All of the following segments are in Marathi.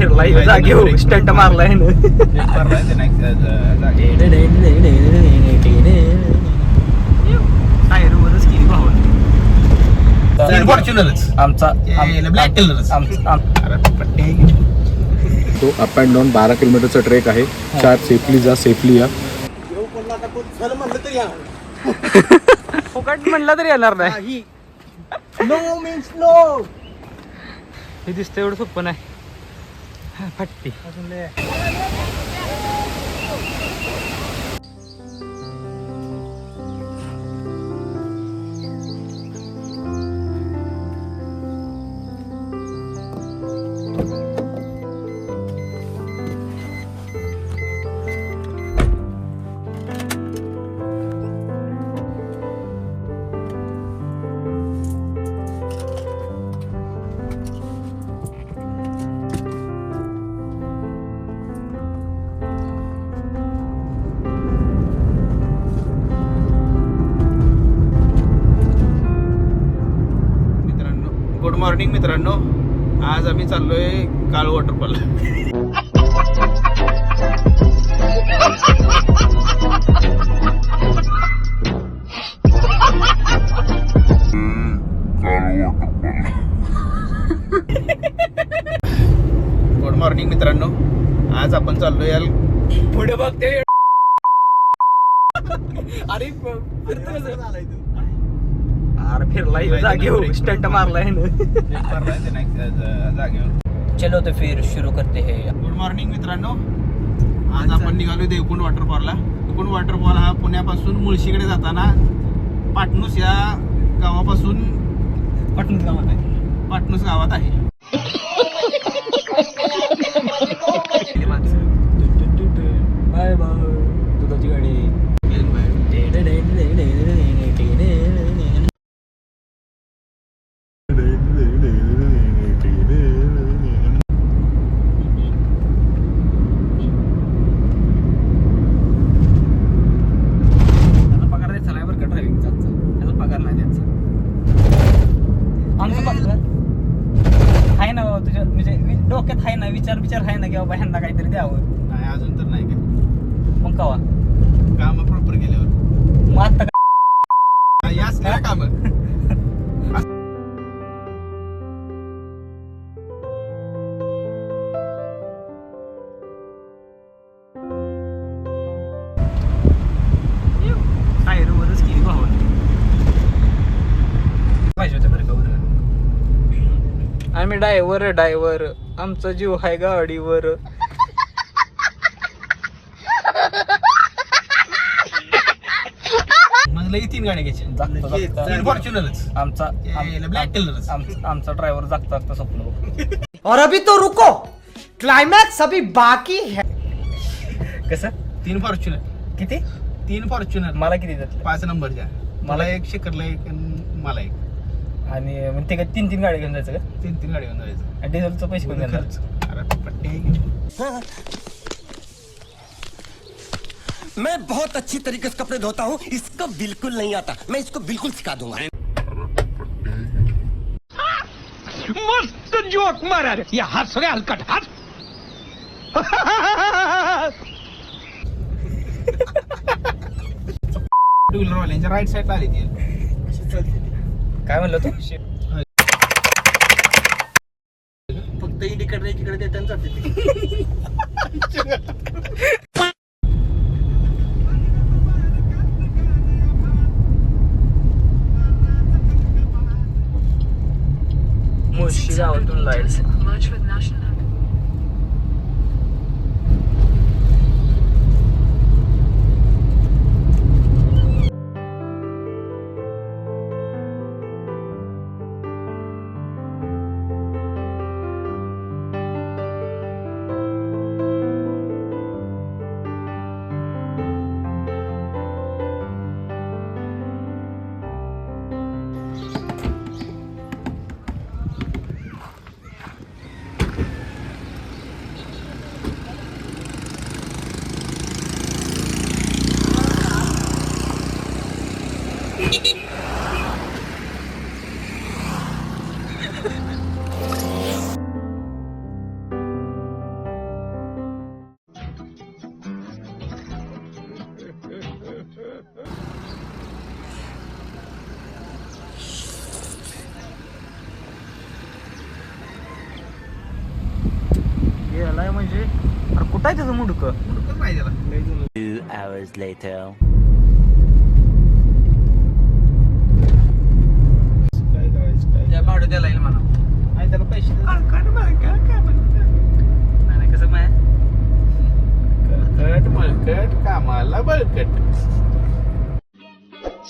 फिरला स्टंट मारलाय टायरवरच केली भावा फॉर्च्युनरच आमचा ब्लॅक कलरच तो अप अँड डाऊन बारा किलोमीटरचा ट्रेक आहे चार सेफली जा सेफली या फुकट म्हणलं तरी येणार नाही नो मीन्स नो हे दिसतं एवढं सोपं नाही हा, आम्ही चाललोय काळ वॉटरफॉल. स्टंट मारलाय जागेवर चलो तो फिर शुरू करते हैं. गुड मॉर्निंग मित्रांनो. आज आपण निघालो देवकुंड वॉटरफॉलला देवकुंड वॉटरफॉल हा पुण्यापासून मुळशीकडे जाताना पाटणूस या गावापासून पटणूस गावात आहे. पाटणूस गावात आहे. बाय बाय डायव्हर डायव्हर आमचा जीव आहे गाडीवर. मग लई तीन गाड्या घ्यायच्या फॉर्च्युनरच आमचा ब्लॅक कलरच आम- आमचा ड्रायव्हर जागता जागता स्वप्न. और अभी तो रुको. क्लाइमैक्स अभी बाकी है. कसं? तीन फॉर्च्युनर किती? तीन फॉर्च्युनर मला किती देतात? पाच नंबरच्या मला एक. शेखरला एक मला एक. आणि मग ते काय तीन तीन गाडी घेऊन जायचं का? तीन तीन गाडी घेऊन जायचं. आणि डिझेलचं पैसे कोण देणार? खर्च. अरे पट्टे. आहे की. मैं बहुत अच्छी तरीके से कपड़े धोता हूँ इसको बिल्कुल नहीं आता। मैं इसको बिल्कुल सिखा दूंगा। टू व्हीलर वाल्यांच्या राईट साईडला आली ती. काय म्हणलं तू? फक्त इकडे इकडे ते त्यांचा कामाला बळकट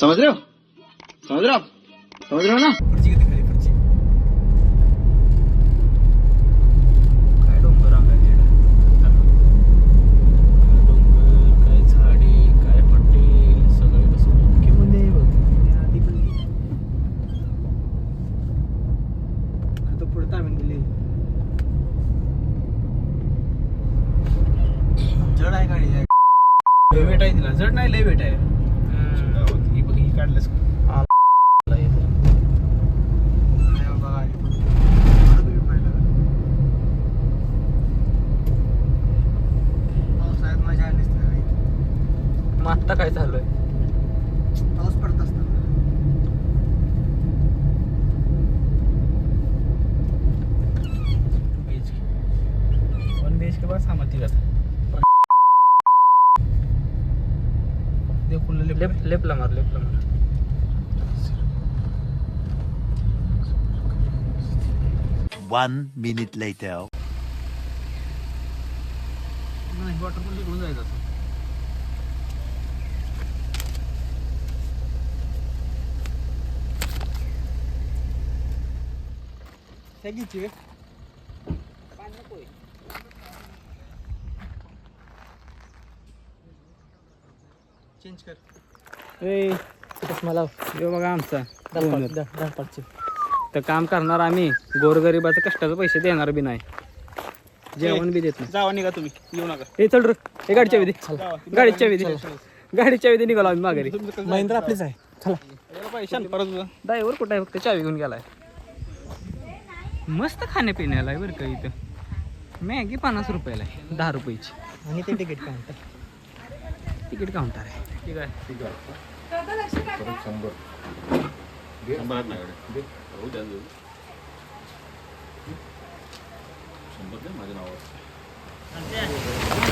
समझ रहे हो समझ रहे हो समझ रहे हो ना पुढची किती खाली पुढची काय डोंगर अंगाचे डोंगर काय झाडे काय हॉटेल सगळं कसं ओके मध्ये आहे बघ आधी पण आता पुढे तामीन गेले जड आहे गाडी लय वेट आहे तिला जड नाही लय वेट आहे गावात. ही बघ ही काढलंस का? मग आत्ता काय चालू आहे पाऊस पडत असताना. BHK. One B H K हा तिघात लेफ्ट लेफ्टला मार लेफ्टला मार. One minute later. नाही वॉटर पण तिकडून जायचं असं. चेंज कर. ए मला? यो बघा आमचा. धडपडचे. तर काम करणार आम्ही. गोरगरिबाचं कष्टाचे पैसे देणार बी नाही. जेवण बी देत नाही. जावा निघा तुम्ही. येऊ नका. हे चल रे. हे गाडीच्या विधी. गाडीच्या चावी दे गाडीच्या विधी निघालो आम्ही माघारी. महिंद्रा आपलीच आहे. पैशान परत ड्रायव्हर कुठं आहे? फक्त चावी घेऊन गेलाय. मस्त खाण्यापिण्याला आहे बरं का इथं. मॅगी पन्नास रुपयाला आहे दहा रुपयाची. आणि ते तिकीट काउंटर. तिकीट काउंटर आहे. ठीक आहे.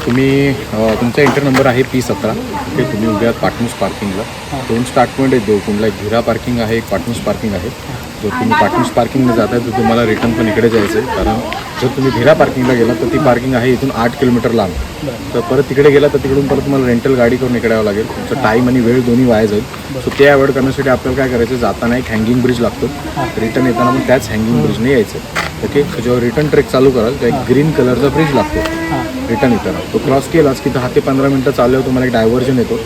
तुम्ही तुमचा एंटर नंबर आहे पी सतरा. ते तुम्ही उद्या पाटणूस पार्किंगला दोन स्टार्ट पॉईंट आहेत देवकुंडला एक धीरा पार्किंग आहे एक पाटणूस पार्किंग आहे. जर तुम्ही पार्किंग पार्किंगला जाताय तर तुम्हाला रिटर्न पण इकडे जायचं आहे कारण जर तुम्ही भिरा पार्किंगला गेला तर ती पार्किंग आहे इथून आठ किलोमीटर लांब. तर परत तिकडे गेला तर तिकडून परत तुम्हाला रेंटल गाडी करून इकडे यावं लागेल. तुमचा टाईम आणि वेळ दोन्ही वाया जाईल. सो ते अवॉइड करण्यासाठी आपल्याला काय करायचं जाताना एक हँगिंग ब्रिज लागतो. रिटर्न येताना पण त्याच हँगिंग ब्रिजने यायचं. ओके जेव्हा रिटर्न ट्रेक चालू कराल तर एक ग्रीन कलरचा ब्रिज लागतो. रिटर्न येताना तो क्रॉस केलास की दहा ते पंधरा मिनटं चालल्यावर तुम्हाला एक डायव्हर्जन येतो.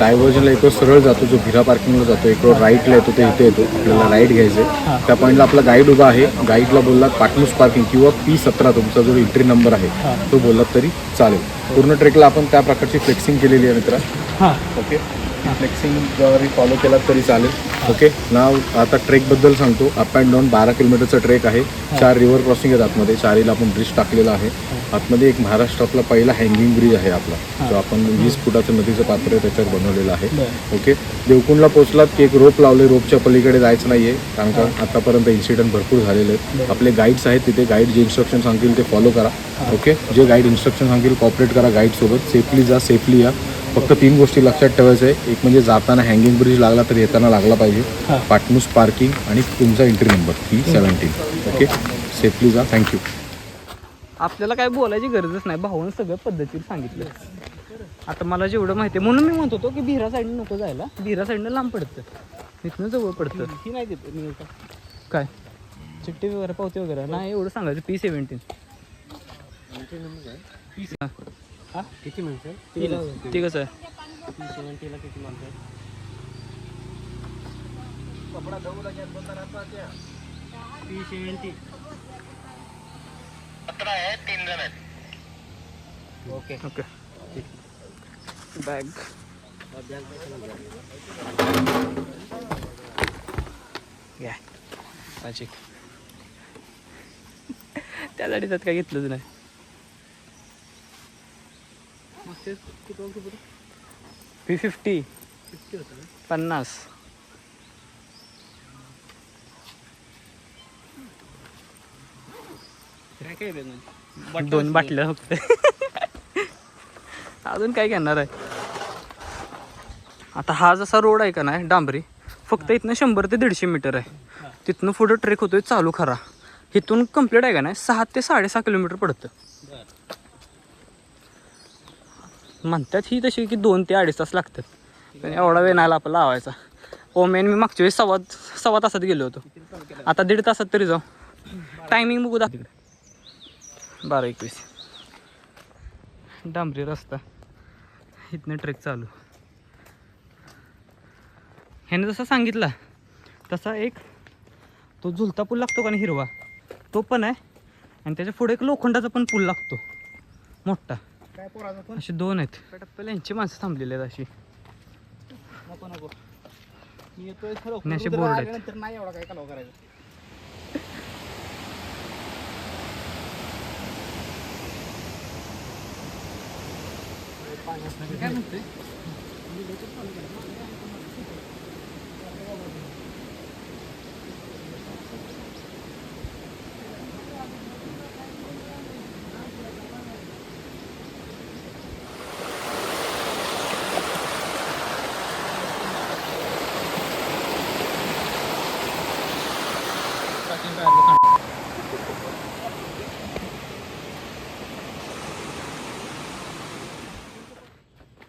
डायव्हर्जनला येतो सरळ जातो जो भिरा पार्किंगला जातो. एक राईटला येतो ते इथे येतो. आपल्याला राईट घ्यायचे त्या पॉईंटला आपला गाईड उभा आहे. गाईडला बोललात पाटणूस पार्किंग किंवा पी सतरा तुमचा जो एंट्री नंबर आहे तो बोललात तरी चालेल. पूर्ण ट्रेकला आपण त्या प्रकारची फ्लेक्सिंग केलेली आहे मित्रा. ओके फ्लेक्सिंग जरी फॉलो केलात तरी चालेल. ओके नाव आता ट्रेकबद्दल सांगतो. अप अँड डाऊन बारा किलोमीटरचा ट्रेक आहे. चार रिव्हर क्रॉसिंग आहेत आतमध्ये. चारीला आपण ब्रिज टाकलेला आहे. आतमध्ये एक महाराष्ट्रातला पहिला हँगिंग ब्रिज आहे आपला. जो आपण वीस फुटाचं नदीचं पात्र आहे त्याच्यावर बनवलेलं आहे. ओके? देवकुंडला पोहोचलात की एक रोप लावले रोपच्या पलीकडे जायचं नाहीये. कारण का आतापर्यंत इन्सिडेंट भरपूर झालेले आहेत. आपले गाईड्स आहेत तिथे. गाईड जे इन्स्ट्रक्शन सांगतील ते फॉलो करा. ओके? जे गाईड इन्स्ट्रक्शन सांगतील कॉपरेट करा गाईड सोबत. सेफली जा सेफली या. फक्त तीन गोष्टी लक्षात ठेवायचं आहे. एक म्हणजे जाताना हँगिंग ब्रिज लागला तर येताना लागला पाहिजे. पाटणूस पार्किंग आणि तुमचा entry number P seventeen okay? Safely जा. थँक्यू आपल्याला काय बोलायची गरजच नाही. भाऊन सगळं पद्धतीत सांगितलं. आता मला जेवढं माहिती आहे म्हणून मी म्हणत होतो की भिरा साईडनं नको जायला. भिरा साईडनं लांब पडतं. इथनं जवळ पडतं. ही नाही देत मी का? काय? चिठ्ठी वगैरे पावती वगैरे नाही एवढं सांगायचं. पी सेव्हन्टीन किती म्हणतो ते कसं आहे? किती म्हणतो P seventy okay. Okay. Bag घ्या. त्यासाठी त्यात काय घेतलंच नाही. फी फिफ्टी पन्नास. काय दोन बाटल्या फक्त. अजून काय घेणार आहे? आता हा जसा रोड आहे का नाही डांबरी फक्त इथनं शंभर ते दीडशे मीटर आहे. तिथनं पुढं ट्रेक होतोय चालू खरा. इथून कंप्लीट आहे का नाही सहा ते साडेसहा किलोमीटर पडतं. म्हणतात ही तशी की दोन ते अडीच तास लागतात. पण एवढा वेळ नाही आपला लावायचा. ओमेन मी मागच्या वेळेस सव्वा सव्वा तासात गेलो होतो. आता दीड तासात तरी जाऊ. टायमिंग बघू दा तिकडे. बारा एकवीस. डांबरी रस्ता. इथनं ट्रेक चालू. ह्याने जसं सांगितलं तसा एक तो झुलता पूल लागतो का नाही हिरवा? तो पण आहे. आणि त्याच्या पुढे एक लोखंडाचा पण पूल लागतो. मोठा. असे दोन आहेत. टप्प्याला यांची माणसं थांबलेली आहेत अशी. नको नको. मी येतोय खरं आणि असे board आहेत. आल्यानंतर नाही एवढा काय म्हणते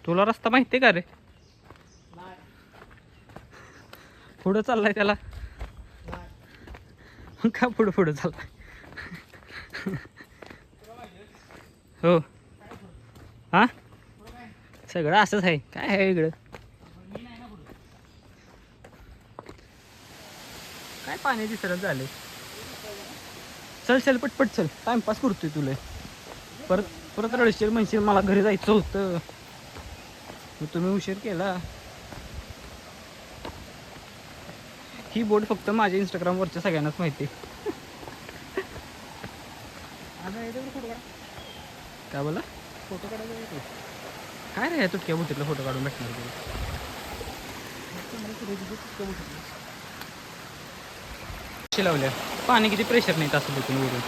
तुला रस्ता माहिती आहे का रे? पुढं चाललाय त्याला. का पुढं पुढं चाललाय? हो. हा? सगळं असंच आहे. काय आहे वेगळं काय पाणी दिसत झाले चल चल पटपट चल. टाइमपास करतोय तुला. परत परत रडशील म्हणशील मला घरी जायचं होतं. मग तुम्ही उशीर केला. ही बोर्ड फक्त माझ्या इंस्टाग्रामवरच्या सगळ्यांनाच माहिती. काय बोला फोटो काढायचा येतो काय रे या तुटक्या बुटीतला फोटो काढून भेटणार तुला? लावल्या. पाणी किती प्रेशर नाही असं तिथून वरून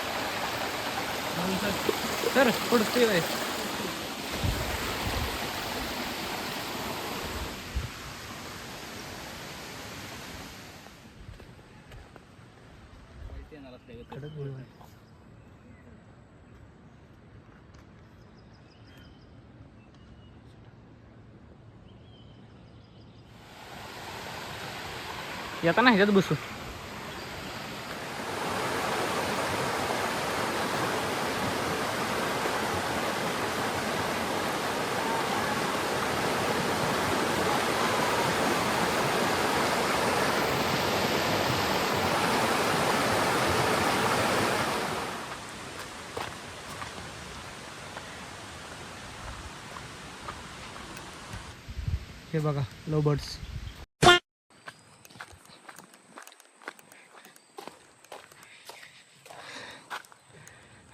तर पडतोय बाय येता नाही ह्याच्यात बसू हे बघा लो बर्ड्स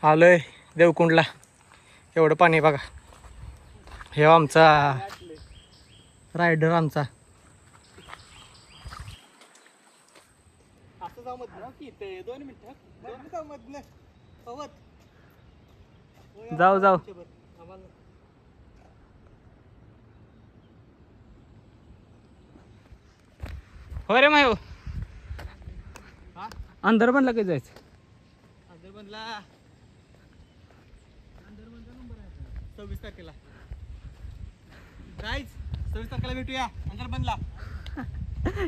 आलोय देवकुंडला. एवढं पाणी आहे बघा. हे आमचा रायडर आमचा. असं जाऊ जाऊ हो रे मायो. अंदर बनला काही जायचं अंदरबनला अंदरबनचा नंबर आहे सव्वीस तारखेला गाईज सव्वीस तारखेला भेटूया. अंदरबनला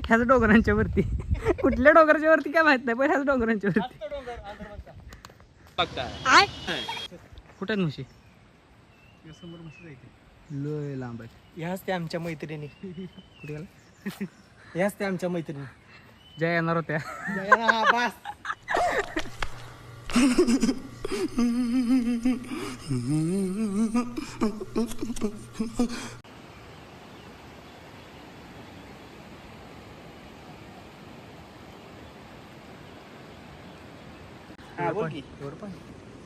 ह्याच डोंगरांच्या वरती. कुठल्या डोंगराच्या वरती काय माहीत नाही पण ह्याच डोंगरांच्या वरती. तो डोंगर कुठे म्हशी? समोर जायचे लय लांब आहेत. ह्याच त्या आमच्या मैत्रिणी. कुठे गेला? ह्याच त्या आमच्या मैत्रिणी. ज्या येणार होत्या. बस.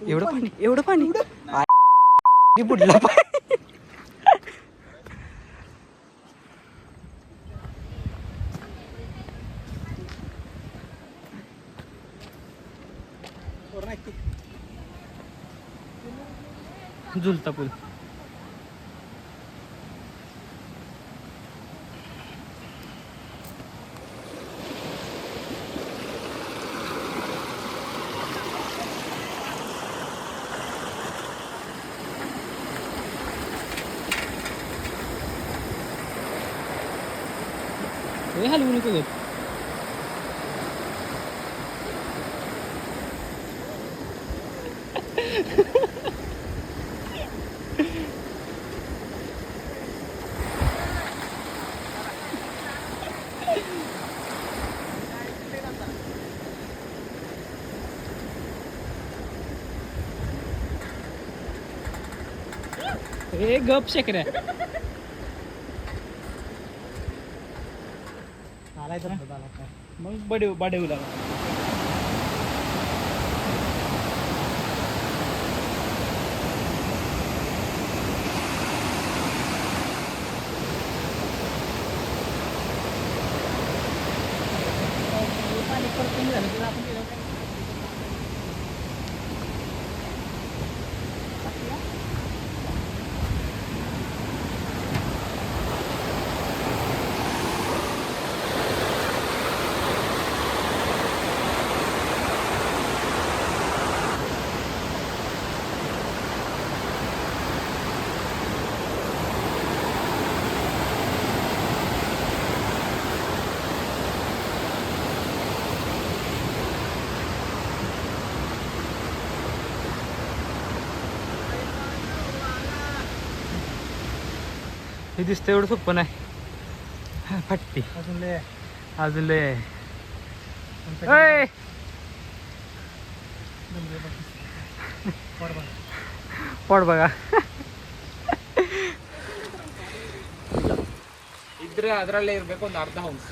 एवढं पाणी. एवढं पाणी. बुडला पाय. झुलता पूल. हलवून येतो गप शेकऱ्या. आलाय तर. मग बडे बडेवला हे दिसतं एवढं सोपं नाही फट्टी अजून लय अजून लय आहे. ऐ! पोट बघा ಇದ್ರೆ ಅದರಲ್ಲೇ ಇರ್ಬೇಕು ಒಂದು ಅರ್ಧ ಹೌಸ್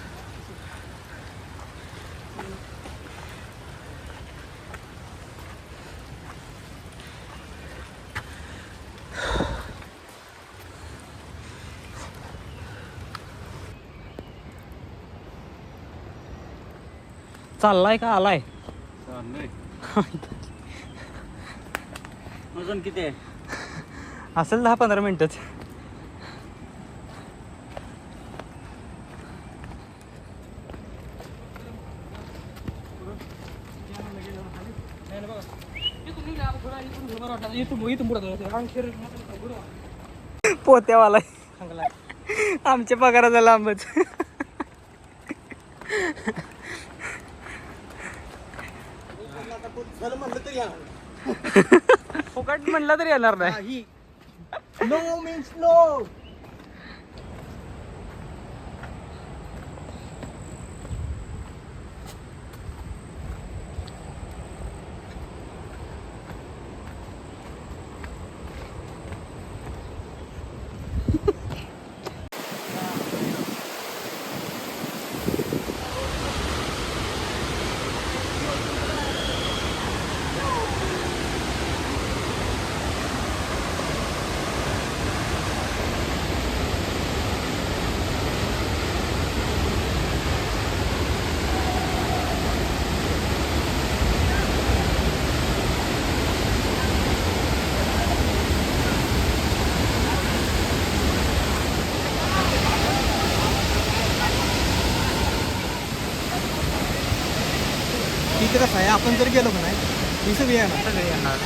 चाललाय का? आलाय. अजून किती आहे? असेल दहा पंधरा मिनिटच पोत्यावाला. आमच्या पगाराचा लांबच. फुकट म्हणलं तरी येणार नाही. नो मीन्स नो इथे कसं आहे? आपण जर गेलो का नाही ही सगळी येणार. सगळे येणार.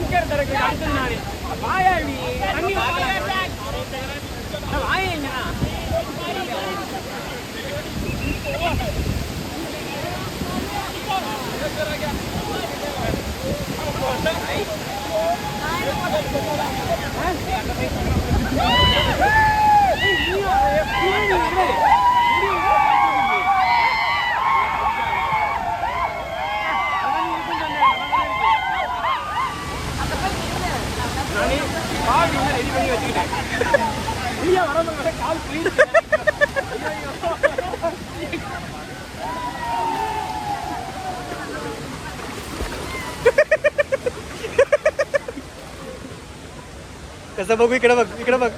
சங்கர் தரக்கு அடுத்தது நானே வாயாடி. தண்ணி வாயங்க Hey! कसं बघू इकडे बघ इकडे बघ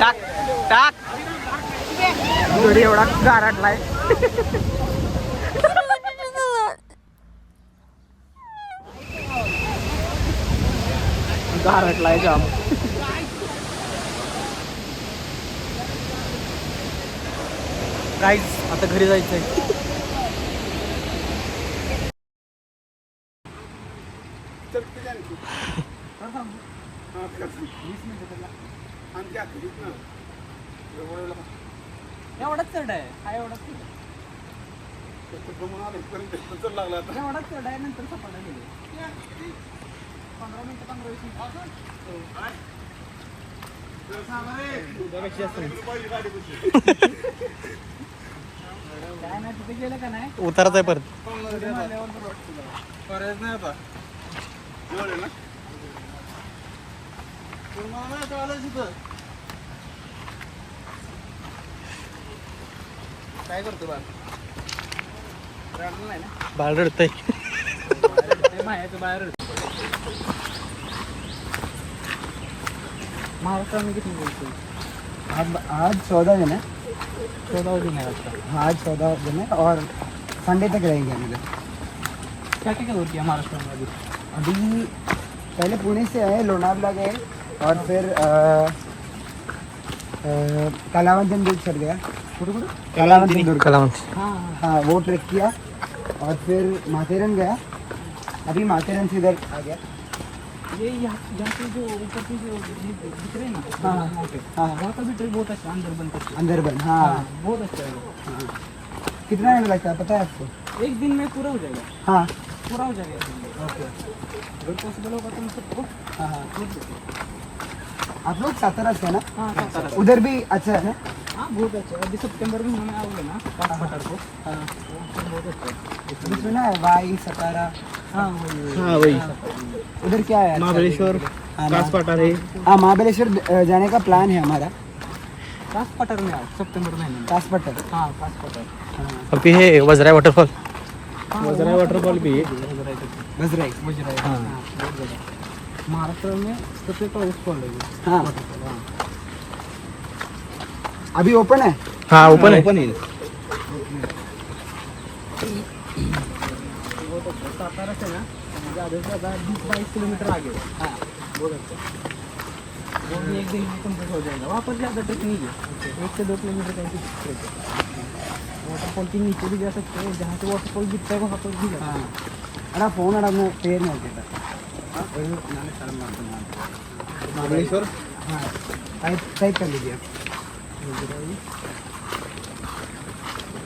टाक टाक. घरी एवढा गारटलाय गारटलाय जाम. गाईज आता घरी जायचंय एवढाच चढ आहे हा एवढाच चढ चढ आहे नंतर सपाटा गेले पंधरा मिनिटं पंधरा वीस मिनिटं. काय नाही तिथे गेलं का नाही? आहे परत. नाही आता. जवळ ना? मला तिथं. काय करतो बा बाळ रडतंय. महाराष्ट्रामध्ये किती बोलतो आज चौदह दिन है चौदा दिन है आता. हाँ आज चौदह दिन है और संडे तक रहेंगे हम इधर क्या क्या होती है महाराष्ट्रामध्ये. अभी पहले पुणे से आए लोनावला गए और फिर कलावंतन दुर्ग चढ़ गया कलावंतन दुर्ग हाँ हाँ वो ट्रेक किया। और फिर माथेरन गया। अभी माथेरन से इधर आ गया। ये यहाँ पे जो ऊपर की जो दिख रहे हैं ना हाँ, हाँ। वहाँ का भी ट्रेक बहुत अच्छा अंदर बन अंदर बन हाँ। हाँ बहुत अच्छा है वो। कितना टाइम लगता है पता है आपको? एक दिन में पूरा हो जाएगा। हाँ। पूरा हो जाएगा ओके। अगर पॉसिबल होगा तो सबको हाँ हाँ। आप लोग सातारा से है ना? हाँ उधर भी अच्छा है ना? हाँ बहुत अच्छा अभी सितंबर में हमें आओगे ना? पाँच बटर को। हाँ। बहुत अच्छा है। सुना है वाई सतारा। हाँ वही हाँ वही। उधर क्या है? अच्छा लिए? हाँ, पठारे हाँ महाबलेश्वर जाने का प्लान है हमारा। कासपाटर में आओ सितंबर महीने में कासपट्टर हाँ पटर अभी हे। वजराय वॉटरफॉल हाँ, वजराय वॉटरफॉल भी है। हाँ। महाराष्ट्र में सबसे टॉलेस्ट फॉल है। हाँ हाँ। अभी ओपन है हाँ ओपन है बहुत अच्छा सातारा से ना ज़्यादा से ज़्यादा बीस बाईस किलोमीटर आगे हाँ अच्छा वो भी एक दिन में कंप्लीट हो जाएगा वहाँ पर ज़्यादा ट्रिक नहीं है एक से दो किलोमीटर का ही ट्रिक है वाटरफॉल के नीचे भी जा सकते हो जहाँ से वाटरफॉल गिरता है वहाँ पर भी हाँ अरे फ़ोन अड़ा पेड़ नहीं महाबळेश्वर हाँ टाइप टाइप कर लीजिए आप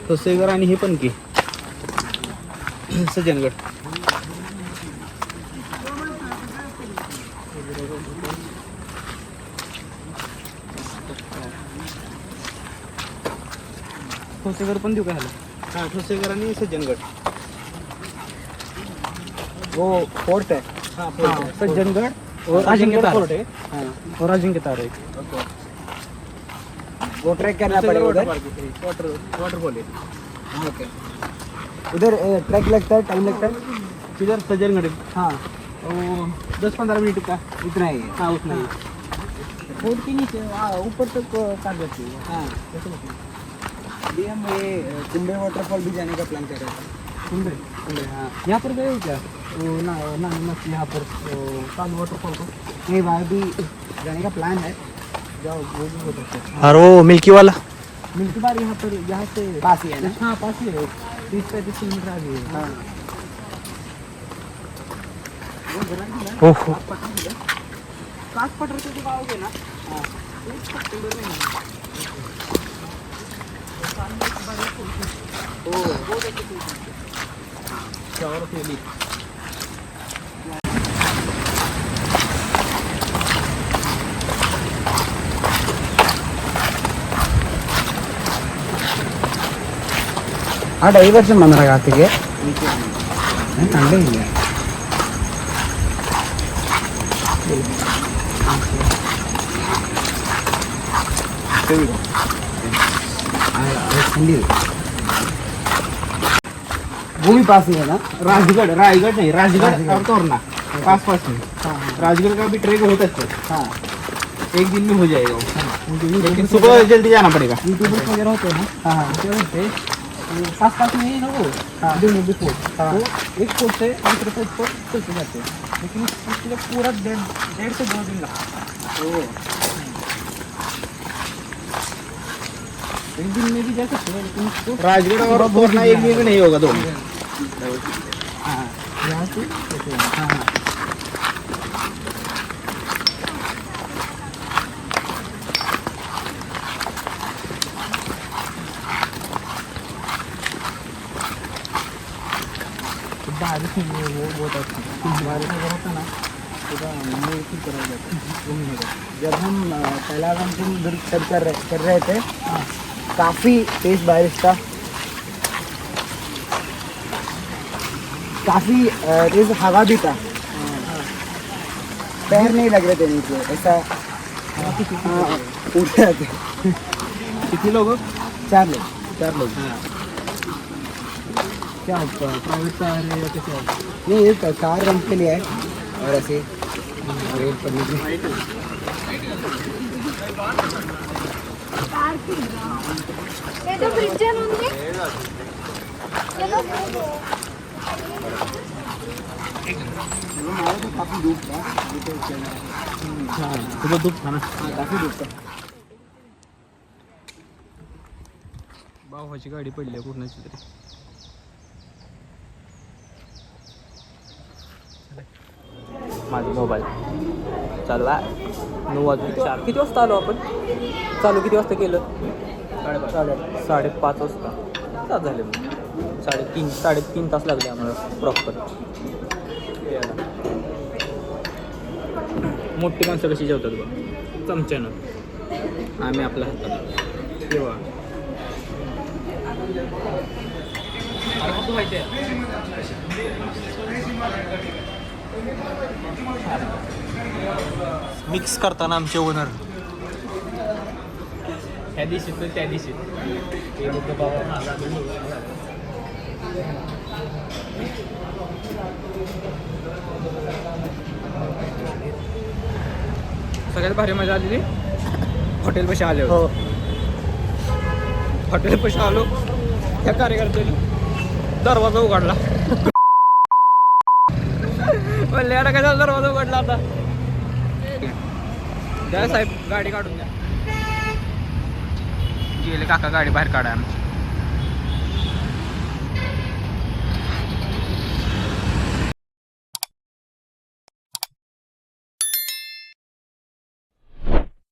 तसेगर आणि हे पण की. सज्जनगड. खोसेगर पण देऊ का ह्याला? हा ठोसेगर आणि सज्जनगड. वो फोर्ट है हा हाँ, सज्जनगढ़ और अजिंक्य तारा है. हाँ और अजिंक्य तारा है वो ट्रैक करना पड़ेगा उधर? वॉटर वॉटरफॉल है। हाँ, ओके उधर ट्रैक लगता है टाइम लगता है? किधर सज्जनगड हाँ। दस पंद्रह मिनट का। इतना ही है? हाँ उतना ही फोर्ट के नीचे हाँ, ऊपर तक काट जाती है। हाँ। अभी हम ये कुंबे वाटरफॉल भी जाने का प्लान कर रहे थे कुंबे कुंबे हाँ। यहाँ पर गए हो क्या? वो ना ना यहाँ पर वो कालू वाटरफॉल को नहीं वहाँ भी जाने का प्लान है। जाओ वो भी बहुत अच्छा और वो मिल्की वाला? मिल्की बार यहाँ पर यहाँ से पास ही है ना? हाँ पास ही है। तीस पैंतीस किलोमीटर आगे है। हाँ। ओहो। कास पटर से जब आओगे ना हाँ। एक सितंबर में नहीं ആ ഡൈവേർഷൻ വന്നട കാർത്തിക് ഞാൻ കണ്ടില്ല भूमि पास ही है ना राजगढ़ रायगढ़ नहीं राजगढ़ और तोरना पास पास में राजगढ़ का भी ट्रेक बहुत अच्छा हाँ एक दिन में हो जाएगा वो। लेकिन सुबह जल्दी जाना पड़ेगा यूट्यूबर्स वगैरह होते हैं ना हाँ म्हणते पाच पाच नाही ना हो दोन बिफोर तो एक पोस्ट है दूसरे पोस्ट पर चलते जाते हैं लेकिन उसके लिए पूरा डेढ़ डेढ़ से दो दिन लगता है एक दिन में भी जा सकते हैं लेकिन उसको राजगढ़ और तोरना एक दिन में नहीं होगा दोनों यहाँ से है। वो वो बहुत अच्छी बारिश अगर होता ना मैं की तरह जाता घूमने जब हम पहला हम तुम उधर कर कर रहे कर रहे थे काफ़ी तेज बारिश था काफ़ी तेज हवा भी था पैर नहीं लग रहे थे नीचे ऐसा हाँ, उठ रहे थे कितने लोग चार लोग चार लोग क्या प्राइवेट कार है या कैसे नहीं ये कार कंपनी है और ऐसे रेट पर काफ़ी धूप था सुबह धूप था ना। काफ़ी धूप भावाची गाडी पडली कुठं तरी. माझा मोबाईल. चालू आहे नऊ वाजून चार. किती वाजता आलो आपण? चालू किती वाजता केलं? साडेपाच. साडेपाच वाजता. तास झाले मग. साडेतीन साडेतीन तास लागले आम्हाला प्रॉपर मोठी माणसं कशी जेवतात बघ. चमच्यानं. आम्ही आपल्या हातात. तेव्हा मिक्स करताना आमचे ओनर त्या दिवशी तर त्या दिवशी. ते लोक बाबा माझा सगळ्यात भारी मजा आलेली? हॉटेल पशी आले हो. हॉटेल पशी आलो. त्या कार्यकर्त्याने दरवाजा उघडला. पडले अरे कशाला दरवाजा उघडला आता? द्या साहेब गाडी काढून द्या. गेले काका गाडी बाहेर काढा.